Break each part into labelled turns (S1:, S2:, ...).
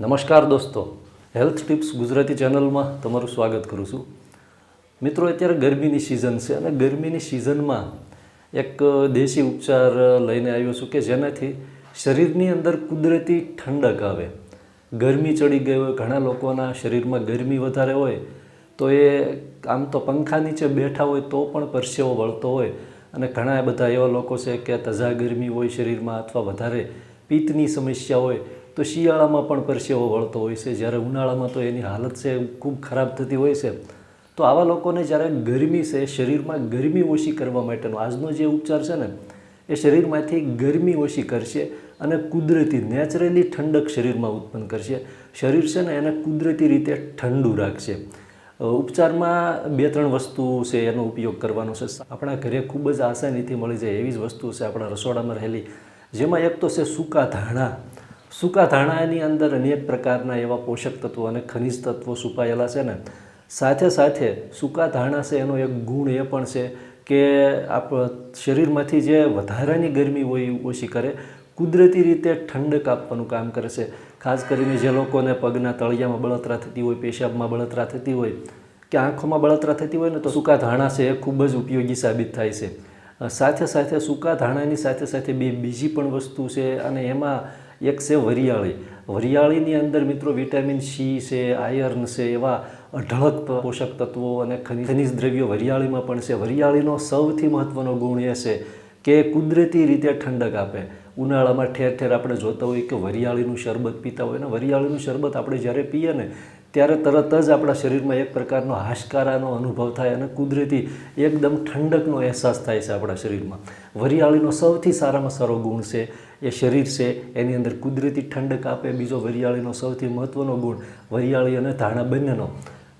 S1: નમસ્કાર દોસ્તો. Health tips Gujarati ચેનલમાં તમારું સ્વાગત કરું છું. મિત્રો, અત્યારે ગરમીની સિઝન છે અને ગરમીની સિઝનમાં એક દેશી ઉપચાર લઈને આવ્યો છું કે જેનાથી શરીરની અંદર કુદરતી ઠંડક આવે. ગરમી ચડી ગઈ હોય, ઘણા લોકોના શરીરમાં ગરમી વધારે હોય, તો એ આમ તો પંખા નીચે બેઠા હોય તો પણ પરસેવો વળતો હોય. અને ઘણા બધા એવા લોકો છે કે તજા ગરમી હોય શરીરમાં અથવા વધારે, પિત્તની સમસ્યા હોય તો શિયાળામાં પણ પરસેવો વળતો હોય છે. જ્યારે ઉનાળામાં તો એની હાલત છે ખૂબ ખરાબ થતી હોય છે. તો આવા લોકોને જ્યારે ગરમી છે, શરીરમાં ગરમી ઓછી કરવા માટેનો આજનો જે ઉપચાર છે ને, એ શરીરમાંથી ગરમી ઓછી કરશે અને કુદરતી, નેચરલી ઠંડક શરીરમાં ઉત્પન્ન કરશે. શરીર છે ને એને કુદરતી રીતે ઠંડુ રાખશે. ઉપચારમાં બે ત્રણ વસ્તુ છે એનો ઉપયોગ કરવાનો છે. આપણા ઘરે ખૂબ જ આસાનીથી મળી જાય એવી જ વસ્તુ છે આપણા રસોડામાં રહેલી. જેમાં એક તો છે સૂકા ધાણા. સૂકા ધાણાની અંદર અનેક પ્રકારના એવા પોષક તત્વો અને ખનિજ તત્વો છુપાયેલા છે ને. સાથે સાથે સૂકા ધાણા છે, એનો એક ગુણ એ પણ છે કે આપ શરીરમાંથી જે વધારાની ગરમી હોય એ ઓછી કરે, કુદરતી રીતે ઠંડક આપવાનું કામ કરે છે. ખાસ કરીને જે લોકોને પગના તળિયામાં બળતરા થતી હોય, પેશાબમાં બળતરા થતી હોય, કે આંખોમાં બળતરા થતી હોય ને, તો સૂકા ધાણા છે એ ખૂબ જ ઉપયોગી સાબિત થાય છે. સાથે સાથે સૂકા ધાણાની સાથે સાથે બે બીજી પણ વસ્તુ છે અને એમાં એક છે વરિયાળી. વરિયાળીની અંદર મિત્રો વિટામિન સી છે આયર્ન છે, એવા અઢળક પોષક તત્વો અને ખનિજ દ્રવ્યો વરિયાળીમાં પણ છે. વરિયાળીનો સૌથી મહત્ત્વનો ગુણ એ છે કે કુદરતી રીતે ઠંડક આપે. ઉનાળામાં ઠેર ઠેર આપણે જોતા હોઈએ કે વરિયાળીનું શરબત પીતા હોય ને વરિયાળીનું શરબત આપણે જ્યારે પીએ ને ત્યારે તરત જ આપણા શરીરમાં એક પ્રકારનો હાશકારાનો અનુભવ થાય અને કુદરતી એકદમ ઠંડકનો અહેસાસ થાય છે આપણા શરીરમાં. વરિયાળીનો સૌથી સારામાં સારો ગુણ છે, એ શરીર છે, એની અંદર કુદરતી ઠંડક આપે, બીજો વરિયાળીનો સૌથી મહત્ત્વનો ગુણ વરિયાળી અને ધાણા બંનેનો.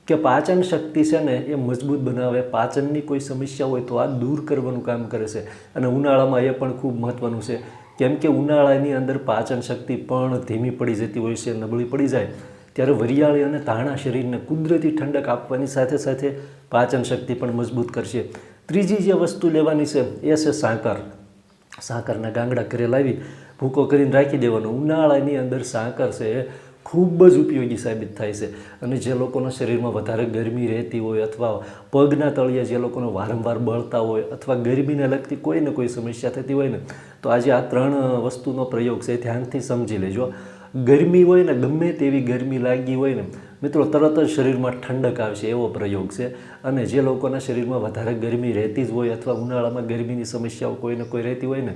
S1: કે પાચન શક્તિ છે ને, એ મજબૂત બનાવે, પાચનની કોઈ સમસ્યા હોય તો આ દૂર કરવાનું કામ કરે છે. અને ઉનાળામાં એ પણ ખૂબ મહત્ત્વનું છે. કેમ કે ઉનાળાની અંદર પાચન શક્તિ પણ ધીમી પડી જતી હોય છે, નબળી પડી જાય. ત્યારે વરિયાળી અને ધાણા શરીરને કુદરતી ઠંડક આપવાની સાથે સાથે પાચન શક્તિ પણ મજબૂત કરશે. ત્રીજી જે વસ્તુ લેવાની છે, એ છે સાકર. સાકરના ગાંગડા ઘરે લાવી ભૂકો કરીને રાખી દેવાનો. ઉનાળાની અંદર સાકર છે એ ખૂબ જ ઉપયોગી સાબિત થાય છે. અને જે લોકોના શરીરમાં વધારે ગરમી રહેતી હોય અથવા પગના તળિયા જે લોકોને વારંવાર બળતા હોય અથવા ગરમીને લગતી કોઈ ને કોઈ સમસ્યા થતી હોય ને, તો આજે આ ત્રણ વસ્તુનો પ્રયોગ છે ધ્યાનથી સમજી લેજો. ગરમી હોય ને, ગમે તેવી ગરમી લાગી હોય ને, મિત્રો, તરત જ શરીરમાં ઠંડક આવશે એવો પ્રયોગ છે. અને જે લોકોના શરીરમાં વધારે ગરમી રહેતી જ હોય અથવા ઉનાળામાં ગરમીની સમસ્યાઓ કોઈને કોઈ રહેતી હોય ને,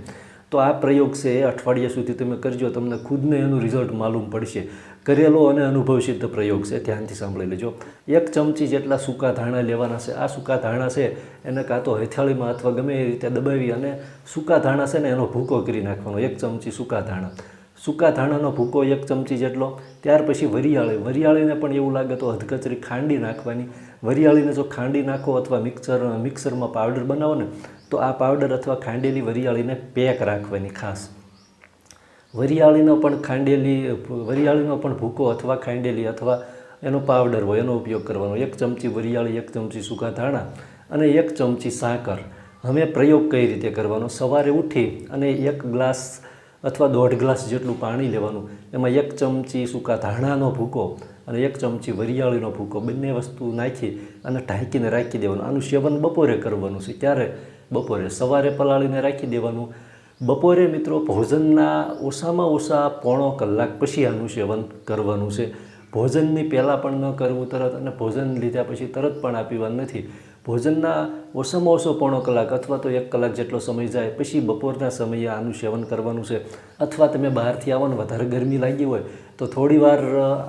S1: તો આ પ્રયોગ છે એ અઠવાડિયા સુધી તમે કરજો, તમને ખુદને એનું રિઝલ્ટ માલુમ પડશે. કરેલો અને અનુભવ સિદ્ધ પ્રયોગ છે, ધ્યાનથી સાંભળી લેજો. એક ચમચી જેટલા સૂકા ધાણા લેવાના છે. આ સૂકા ધાણા છે, એને કાં તો હથેળીમાં અથવા ગમે એ રીતે દબાવી અને સૂકા ધાણા છે ને, એનો ભૂકો કરી નાખવાનો. એક ચમચી સૂકા ધાણા. સૂકા ધાણાનો ભૂકો એક ચમચી જેટલો, ત્યાર પછી વરિયાળી. વરિયાળીને પણ એવું લાગે તો હદકચરી ખાંડી નાખવાની. વરિયાળીને જો ખાંડી નાખો અથવા મિક્સર, મિક્સરમાં પાવડર બનાવો ને, તો આ પાવડર અથવા ખાંડેલી વરિયાળીને પેક રાખવાની ખાસ. વરિયાળીનો પણ ખાંડેલી, વરિયાળીનો પણ ભૂકો અથવા ખાંડેલી અથવા એનો પાવડર હોય, એનો ઉપયોગ કરવાનો. એક ચમચી વરિયાળી, એક ચમચી સૂકા ધાણા અને એક ચમચી સાકર. હવે પ્રયોગ કઈ રીતે કરવાનો? સવારે ઉઠી અને એક ગ્લાસ અથવા દોઢ ગ્લાસ જેટલું પાણી લેવાનું. એમાં એક ચમચી સૂકા ધાણાનો ભૂકો અને એક ચમચી વરિયાળીનો ભૂકો બંને વસ્તુ નાખી અને ઢાંકીને રાખી દેવાનું. આનું સેવન બપોરે કરવાનું છે. ત્યારે બપોરે. સવારે પલાળીને રાખી દેવાનું. બપોરે મિત્રો ભોજનના ઓછામાં ઓછા પોણો કલાક પછી આનું સેવન કરવાનું છે. ભોજનની પહેલાં પણ ન કરવું તરત અને ભોજન લીધા પછી તરત પણ આ પીવાનું નથી. ભોજનના ઓછામાં ઓછો પોણો કલાક અથવા તો એક કલાક જેટલો સમય જાય, પછી બપોરના સમયે આનું સેવન કરવાનું છે. અથવા તમે બહારથી આવો ને વધારે ગરમી લાગી હોય, તો થોડી વાર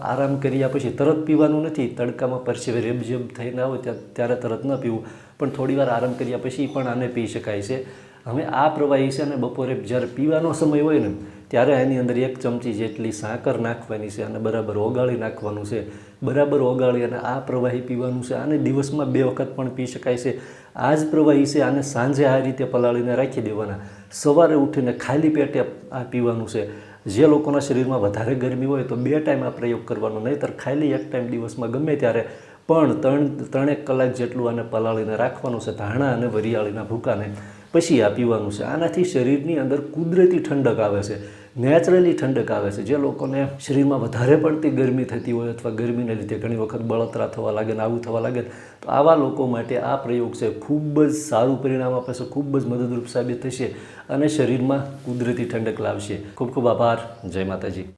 S1: આરામ કર્યા પછી તરત પીવાનું નથી. તડકામાં પરસેવે રેબઝેબ થઈને આવે ત્યારે તરત ન પીવું. પણ થોડી વાર આરામ કર્યા પછી પણ આને પી શકાય છે. હવે આ પ્રવાહી છે અને બપોરે જ્યારે પીવાનો સમય હોય ને ત્યારે એની અંદર એક ચમચી જેટલી સાકર નાખવાની છે અને બરાબર ઓગાળી નાખવાનું છે. બરાબર ઓગાળી અને આ પ્રવાહી પીવાનું છે. આને દિવસમાં બે વખત પણ પી શકાય છે. આ જ પ્રવાહી છે, આને સાંજે આ રીતે પલાળીને રાખી દેવાના. સવારે ઉઠીને ખાલી પેટે આ પીવાનું છે. જે લોકોના શરીરમાં વધારે ગરમી હોય તો બે ટાઈમ આ પ્રયોગ કરવાનો, નહીંતર ખાલી એક ટાઈમ દિવસમાં ગમે ત્યારે. પણ ત્રણ, ત્રણેક કલાક જેટલું આને પલાળીને રાખવાનું છે, ધાણા અને વરિયાળીના ભૂકાને. પછી આ પીવાનું છે. આનાથી શરીરની અંદર કુદરતી ઠંડક આવે છે. નેચરલી ઠંડક આવે છે. જે લોકોને શરીરમાં વધારે પડતી ગરમી થતી હોય અથવા ગરમીને લીધે ઘણી વખત બળતરા થવા લાગે ને આવું થવા લાગે, તો આવા લોકો માટે આ પ્રયોગ છે ખૂબ જ સારું પરિણામ આપે છે, ખૂબ જ મદદરૂપ સાબિત થશે અને શરીરમાં કુદરતી ઠંડક લાવશે. ખૂબ ખૂબ આભાર. જય માતાજી.